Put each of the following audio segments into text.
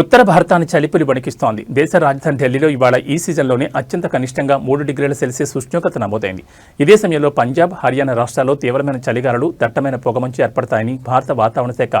ఉత్తర భారతాన్ని చలిపులి వణికిస్తోంది. దేశ రాజధాని ఢిల్లీలో ఇవాళ ఈ సీజన్లోనే అత్యంత కనిష్టంగా మూడు డిగ్రీల సెల్సియస్ ఉష్ణోగ్రత నమోదైంది. ఇదే సమయంలో పంజాబ్ హర్యానా రాష్ట్రాల్లో తీవ్రమైన చలిగాలులు దట్టమైన పొగమంచు ఏర్పడతాయని భారత వాతావరణ శాఖ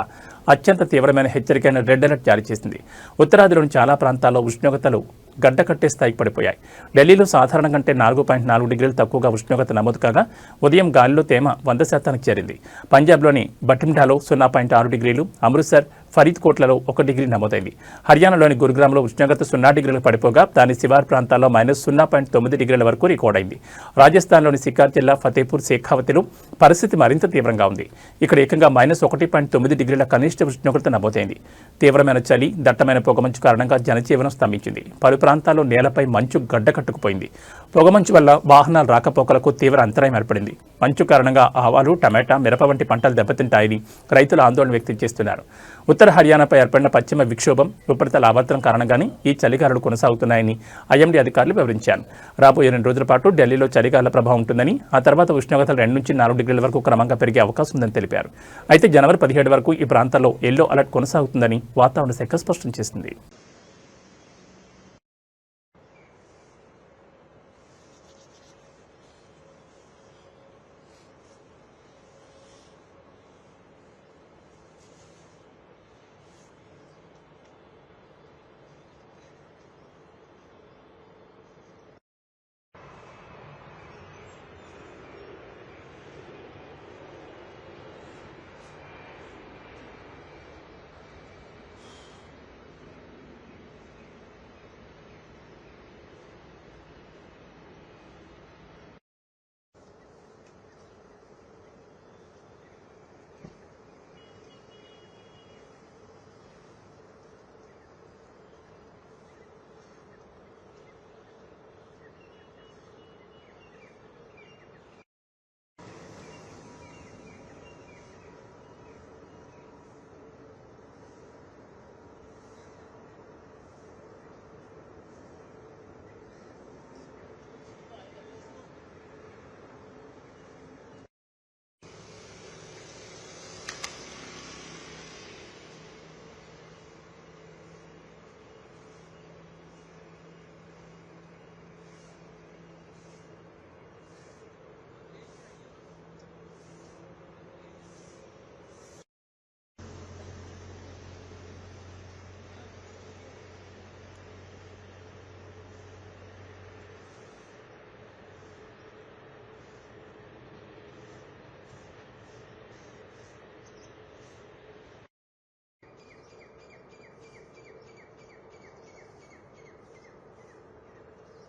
అత్యంత తీవ్రమైన హెచ్చరికైన రెడ్ అలర్ట్ జారీ చేసింది. ఉత్తరాదిలోని చాలా ప్రాంతాల్లో ఉష్ణోగ్రతలు గడ్డకట్టే స్థాయికి పడిపోయాయి. ఢిల్లీలో సాధారణ కంటే నాలుగు పాయింట్ నాలుగు డిగ్రీలు తక్కువగా ఉష్ణోగ్రత నమోదు కాగా ఉదయం గాలిలో తేమ వంద శాతానికి చేరింది. పంజాబ్లోని బఠిండాలో సున్నా పాయింట్ ఆరు డిగ్రీలు అమృత్సర్ ఫరీద్కోట్లలో ఒక డిగ్రీ నమోదైంది. హర్యానాలోని గురుగ్రామ్లో ఉష్ణోగ్రత సున్నా డిగ్రీలు పడిపోగా దాని శివార్ ప్రాంతాల్లో మైనస్ సున్నా పాయింట్ తొమ్మిది డిగ్రీల వరకు రికార్డైంది. రాజస్థాన్లోని సికార్ జిల్లా ఫతేపూర్ శేఖావతిలో పరిస్థితి మరింత తీవ్రంగా ఉంది. ఇక్కడ ఏకంగా మైనస్ ఒకటి పాయింట్ తొమ్మిది డిగ్రీల కనిష్ట ఉష్ణోగ్రత నమోదైంది. తీవ్రమైన చలి దట్టమైన పొగమంచు కారణంగా జనజీవనం స్తంభించింది. పలు ప్రాంతాల్లో నేలపై మంచు గడ్డకట్టుకుపోయింది పొగమంచు వల్ల వాహనాలు రాకపోకలకు తీవ్ర అంతరాయం ఏర్పడింది. మంచు కారణంగా ఆవాలు టమాటా మిరప వంటి పంటలు దెబ్బతింటాయని రైతులు ఆందోళన వ్యక్తం చేస్తున్నారు. ఉత్తర ఉత్తర హర్యానాపై ఏర్పడిన పశ్చిమ విక్షోభం ఉపరితల ఆవర్తనం కారణంగానే ఈ చలిగాలులు కొనసాగుతున్నాయని ఐఎండీ అధికారులు వివరించారు. రాబోయే రెండు రోజుల పాటు ఢిల్లీలో చలికాల ప్రభావం ఉంటుందని ఆ తర్వాత ఉష్ణోగ్రతలు రెండు నుంచి నాలుగు డిగ్రీల వరకు క్రమంగా పెరిగే అవకాశం ఉందని తెలిపారు. అయితే జనవరి పదిహేడు వరకు ఈ ప్రాంతాల్లో ఎల్లో అలర్ట్ కొనసాగుతుందని వాతావరణ శాఖ స్పష్టం చేసింది.